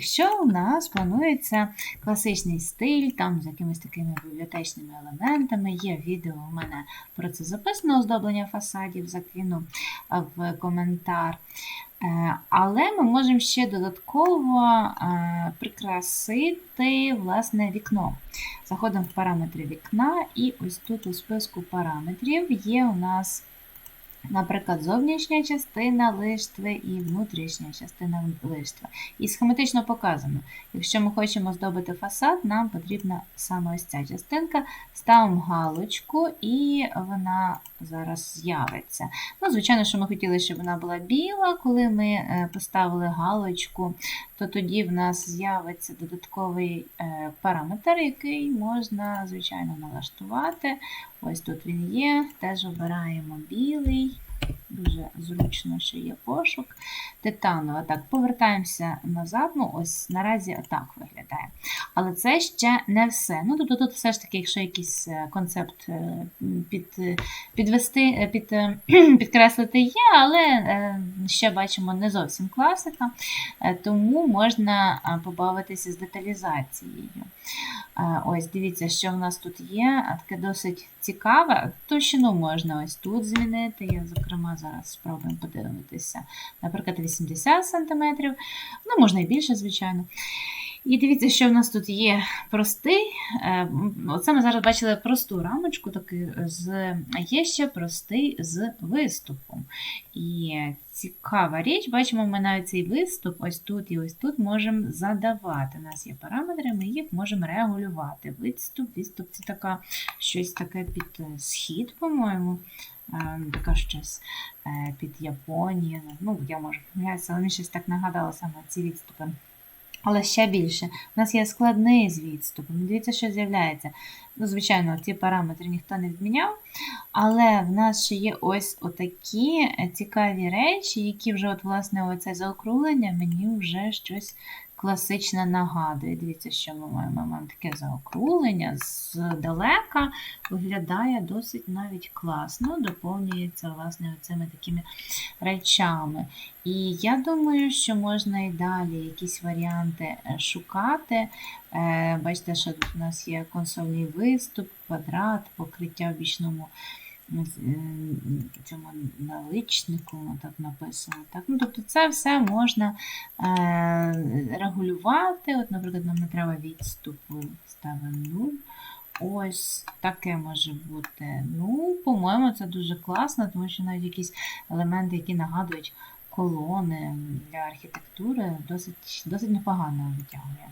якщо у нас планується класичний стиль, там з якимись такими бібліотечними елементами, є відео у мене про це записано, оздоблення фасадів, закину в коментар. Е, Але ми можемо ще додатково е, прикрасити власне вікно. Заходимо в параметри вікна, і ось тут у списку параметрів є у нас, наприклад, зовнішня частина лиштви і внутрішня частина лиштви. І схематично показано. Якщо ми хочемо здобити фасад, нам потрібна саме ось ця частинка. Ставимо галочку, і вона зараз з'явиться. Ну, Звичайно, що ми хотіли, щоб вона була біла. Коли ми е, поставили галочку, то тоді в нас з'явиться додатковий е, параметр, який можна, звичайно, налаштувати. Ось тут він є. Теж обираємо білий. Дуже зручно, що є пошук. Титанова. Так, повертаємося назад. Ну, ось наразі отак виглядає. Але це ще не все. Ну, тобто тут все ж таки, якщо якийсь е, концепт е, під, підвести, е, під, е, підкреслити є, але ще бачимо не зовсім класика, тому можна побавитися з деталізацією. Ось, дивіться, що в нас тут є. Таке досить цікаве. Товщину можна ось тут змінити. Я, зокрема, зараз спробуємо подивитися. Наприклад, 80 см. Ну, можна і більше, звичайно. І дивіться, що в нас тут є простий. е, Оце ми зараз бачили просту рамочку, таки з, є ще простий з виступом. І цікава річ, бачимо, ми навіть цей виступ, ось тут і ось тут можемо задавати. У нас є параметри, ми їх можемо регулювати. Виступ, відступ це така, щось таке під е, схід, по-моєму. Е, Така щось під Японію. Ну, я можу помилятися, але мені щось так нагадало саме ці відступи. Але ще більше. У нас є складний з відступом. Дивіться, що з'являється. Ну, звичайно, ці параметри ніхто не відміняв, Але в нас ще є ось отакі цікаві речі, які вже, от, власне, оце заокруглення мені вже щось класичне нагадує. Дивіться, що ми маємо. Маємо таке заокруглення здалека, виглядає досить навіть класно, доповнюється, власне, цими такими речами. І я думаю, що можна і далі якісь варіанти е, шукати. Е, Бачите, що тут у нас є консольний виступ, квадрат, покриття в бічному цьому наличнику, так написано. Так? Ну, тобто це все можна е, регулювати. От, наприклад, нам не треба відступу, ставимо 0. Ось таке може бути. Ну, по-моєму, це дуже класно, тому що навіть якісь елементи, які нагадують колони для архітектури, досить, досить непогано витягує.